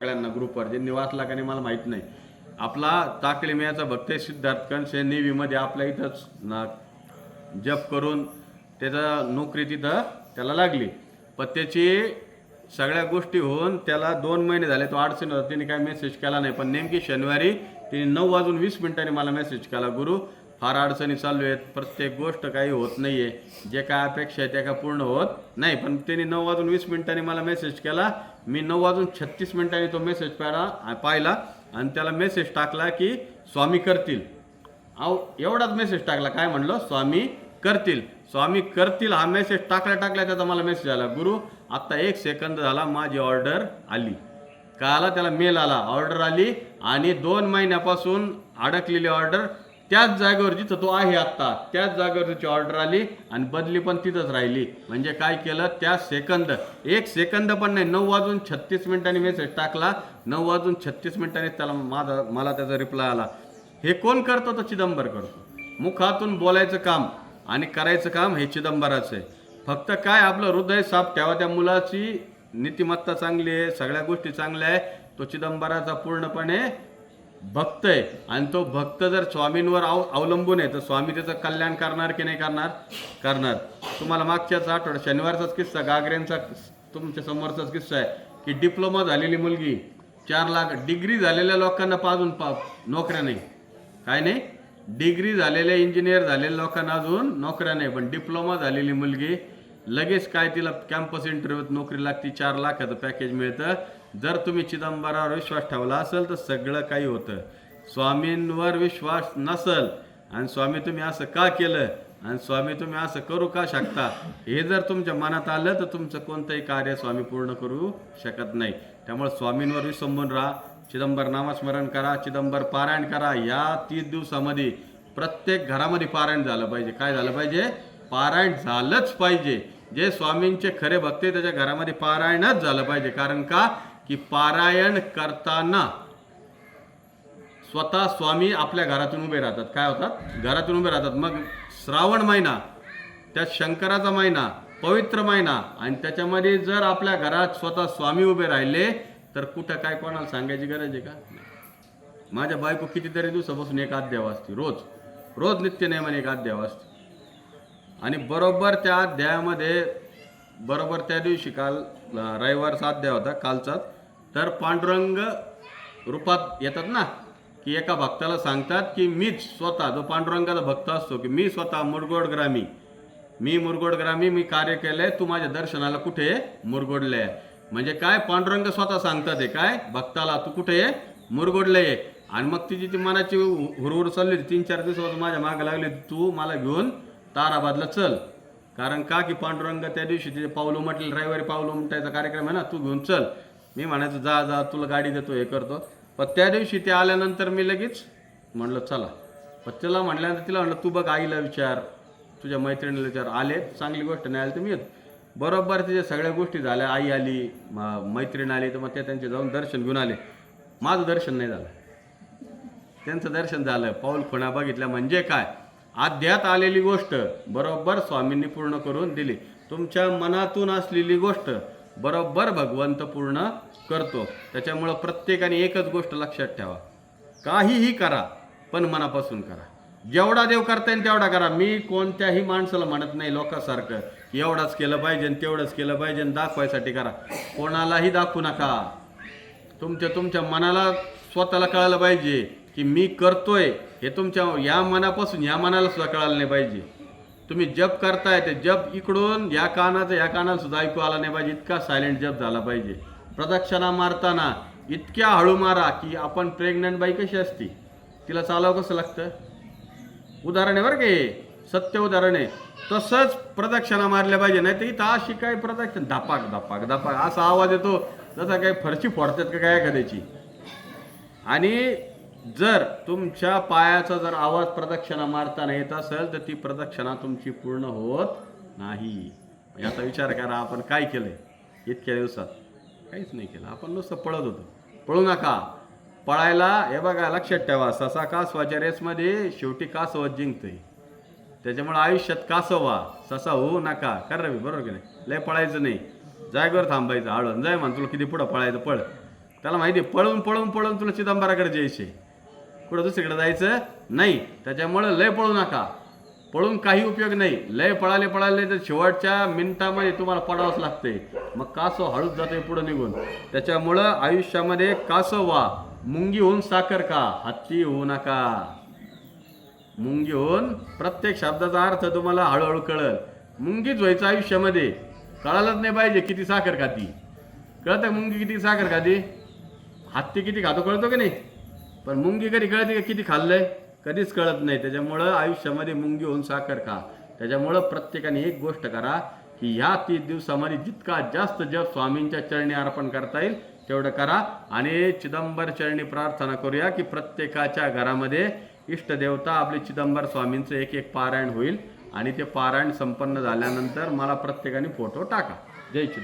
सगळ्यांना ग्रुपवर जे वाचला का नाही मला माहीत नाही. आपला ताकलिमियाचा भक्त सिद्धार्थ कंस. हे नेव्हीमध्ये आपल्या इथंच ना जप करून त्याचा नोकरी तिथं त्याला लागली. पण त्याची सगळ्या गोष्टी होऊन त्याला दोन महिने झाले. तो अडचण होता. त्याने काय मेसेज केला नाही. पण नेमकी शनिवारी तिने नऊ वाजून वीस मिनिटांनी मला मेसेज केला गुरु फार अडचणी चालू आहेत. प्रत्येक गोष्ट काही होत नाही आहे जे काय अपेक्षा आहे त्या काय पूर्ण होत नाही. पण त्यांनी नऊ वाजून वीस मिनिटांनी मला मेसेज केला. मी नऊ वाजून छत्तीस मिनिटांनी तो मेसेज पाहिला पाहिला आणि त्याला मेसेज टाकला की स्वामी करतील. अहो एवढाच मेसेज टाकला. काय म्हणलं? स्वामी करतील. स्वामी करतील हा मेसेज टाकल्या टाकल्या त्याचा मला मेसेज आला. गुरु आत्ता एक सेकंद झाला. माझी ऑर्डर आली. का आला? त्याला मेल आला. ऑर्डर आली आणि दोन महिन्यापासून अडकलेली ऑर्डर त्याच जागेवर जिथं तो आहे आत्ता त्याच जागेवर त्याची ऑर्डर आली आणि बदली पण तिथंच राहिली. म्हणजे काय केलं? त्या सेकंद एक सेकंद पण नाही नऊ वाजून छत्तीस मिनिटांनी मेसेज टाकला. नऊ वाजून छत्तीस मिनिटांनी त्याला माझा मला त्याचा रिप्लाय आला. हे कोण करतो? तर चिदंबर करतो. मुखातून बोलायचं काम आणि करायचं काम हे चिदंबराचं आहे. फक्त काय आपलं हृदय साफ ठेवा त्या मुलाची नीतिमत्ता चांगली आहे सगळ्या गोष्टी चांगल्या आहे. तो चिदंबराचा पूर्णपणे भक्त आहे. आणि तो भक्त जर स्वामींवर आव अवलंबून आहे तर स्वामी त्याचं कल्याण करणार की नाही करणार? करणार. तुम्हाला मागच्याच आठवडा शनिवारचाच किस्सा गागरेंचा तुमच्या समोरचाच किस्सा आहे की डिप्लोमा झालेली मुलगी चार लाख डिग्री झालेल्या लोकांना पाजून पा नोकऱ्या नाही. काय नाही? डिग्री झालेल्या इंजिनियर झालेल्या लोकांना अजून नोकऱ्या नाही पण डिप्लोमा झालेली मुलगी लगेच काय तिला कॅम्पस इंटरव्ह्यूत नोकरी लागती चार लाखाचं पॅकेज मिळतं. जर तुम्ही चिदंबरावर विश्वास ठेवला असेल तर सगळं काही होतं. स्वामींवर विश्वास नसल आणि स्वामी तुम्ही असं का केलं? आणि स्वामी तुम्ही असं करू का शकता? हे जर तुमच्या मनात आलं तर तुमचं कोणतंही कार्य स्वामी पूर्ण करू शकत नाही. त्यामुळे स्वामींवर विसंबून राहा. चिदंबर नामस्मरण करा चिदंबर पारायण करा. या तीस दिवसामध्ये प्रत्येक घरामध्ये पारायण झालं पाहिजे. काय झालं पाहिजे? पारायण झालंच पाहिजे. जे स्वामींचे खरे भक्त त्याच्या घरामध्ये पारायणच झालं पाहिजे. कारण का? की पारायण करताना स्वतः स्वामी आपल्या घरातून उभे राहतात. काय होतात? घरातून उभे राहतात. मग श्रावण महिना त्यात शंकराचा महिना पवित्र महिना आणि त्याच्यामध्ये जर आपल्या घरात स्वतः स्वामी उभे राहिले तर कुठं काय कोणाला सांगायची गरज आहे का? माझ्या बायको कितीतरी दिवसापासून एक अध्याय वाचते रोज. रोज नित्य नेमाने एक अध्याय वाचते. आणि बरोबर त्या अध्यायामध्ये बरोबर त्या दिवशी काल रविवारचा अध्याय होता कालचाच. तर पांडुरंग रूपात येतात ना की एका भक्ताला सांगतात की मीच स्वतः जो पांडुरंगाचा भक्त असतो की मी स्वतः मुरगोड ग्रामी मी मुरगोड ग्रामी मी कार्य केलंय तू माझ्या दर्शनाला कुठे आहे? मुरगोडले आहे म्हणजे काय? पांडुरंग स्वतः सांगतात आहे काय? भक्ताला तू कुठे आहे मुरगोडले आहे आणि मग तिची ती मनाची हुरहुर चालली होती. तीन चार दिवसापासून माझ्या मागे लागली तू मला घेऊन ताराबादला चल. कारण का? की पांडुरंग त्या दिवशी तिचे पाऊल उमटले रविवारी पाऊल उमटायचा कार्यक्रम आहे ना तू घेऊन चल. मी म्हणायचं जा जा तुला गाडी देतो हे करतो. पण त्या दिवशी ते आल्यानंतर मी लगेच म्हणलं चला. पण तिला म्हटल्यानंतर तिला म्हणलं तू बघ आईला विचार तुझ्या मैत्रिणीला विचार. आले चांगली गोष्ट नाही आली तर मी येतो. बरोबर तिच्या सगळ्या गोष्टी झाल्या. आई आली म- मैत्रीण आली तर मग ते त्यांचे जाऊन दर्शन घेऊन आले. माझं दर्शन नाही झालं. त्यांचं दर्शन झालं. पाऊल खुणा बघितल्या म्हणजे काय? आध्यात आलेली गोष्ट बरोबर स्वामींनी पूर्ण करून दिली. तुमच्या मनातून असलेली गोष्ट बरोबर भगवंत पूर्ण करतो. त्याच्यामुळं प्रत्येकाने एकच गोष्ट लक्षात ठेवा. काहीही करा पण मनापासून करा. जेवढा देव करता येईल तेवढा करा. मी कोणत्याही माणसाला म्हणत नाही लोकांसारखं की एवढाच केलं पाहिजे आणि तेवढंच केलं पाहिजे आणि दाखवायसाठी करा. कोणालाही दाखवू नका. तुमच्या तुमच्या मनाला स्वतःला कळालं पाहिजे की मी करतोय. हे तुमच्या या मनापासून या मनाला सुद्धा कळालं नाही पाहिजे. तुम्ही जप करताय ते जप इकडून या कानाचं या कानाला सुद्धा ऐकू आला नाही पाहिजे. इतका सायलेंट जप झाला पाहिजे. प्रदक्षिणा मारताना इतक्या हळू मारा की आपण प्रेग्नंट बाई कशी असती? तिला चालावं कसं लागतं? उदाहरण आहे बरं का हे. सत्य उदाहरण आहे. तसंच प्रदक्षिणा मारल्या पाहिजे. नाही तर इथं अशी काय प्रदक्षिण? धपाक धपाक धपाक. असा आवाज येतो. जसा काही फरशी फोडतात का काय एखाद्याची? आणि जर तुमच्या पायाचा जर आवाज प्रदक्षिणा मारताना येत असेल तर ती प्रदक्षिणा तुमची पूर्ण होत नाही. म्हणजे याचा विचार करा आपण काय केलं इतक्या दिवसात काहीच नाही केलं. आपण नुसतं पळत होतो. पळू नका. पळायला हे बघा लक्षात ठेवा ससा कासवाच्या रेसमध्ये शेवटी कासवत जिंकतोय. त्याच्यामुळे आयुष्यात कासवा ससा होऊ नका. कर रवी बरोबर की नाही? लय पळायचं नाही. जायगर थांबायचं आळून जाय म्हण तुला किती पुढं पळायचं पळ. त्याला माहिती आहे पळून पळून पळून तुला चिदंबराकडे जायचे कुठं दुसरीकडे जायचं नाही. त्याच्यामुळं लय पळू नका. पळून काही उपयोग नाही. लय पळाले पळाले तर शेवटच्या मिनिटामध्ये तुम्हाला पडावंच लागते मग कासव हळूच जाते पुढं निघून. त्याच्यामुळं आयुष्यामध्ये कासव व्हा. मुंगी होऊन साखर खा. हत्ती होऊ नका. मुंगी होऊन प्रत्येक शब्दाचा अर्थ तुम्हाला हळूहळू कळल. मुंगीच व्हायचं आयुष्यामध्ये. कळालंच नाही पाहिजे किती साखर खाती. कळतं मुंगी किती साखर खाती? हत्ती किती खातो कळतो की नाही? पण मुंगी कधी कळते का? किती खाल्लंय? कधीच कळत नाही. त्याच्यामुळं आयुष्यामध्ये मुंगी होऊन साखर खा. त्याच्यामुळं प्रत्येकाने एक गोष्ट करा की ह्या तीस दिवसामध्ये जितका जास्त जप स्वामींच्या चरणी अर्पण करता येईल तेवढं करा. आणि चिदंबर चरणी प्रार्थना करूया की प्रत्येकाच्या घरामध्ये इष्टदेवता आपले चिदंबर स्वामींचं एक एक पारायण होईल. आणि ते पारायण संपन्न झाल्यानंतर मला प्रत्येकाने फोटो टाका. जय चिदंबर.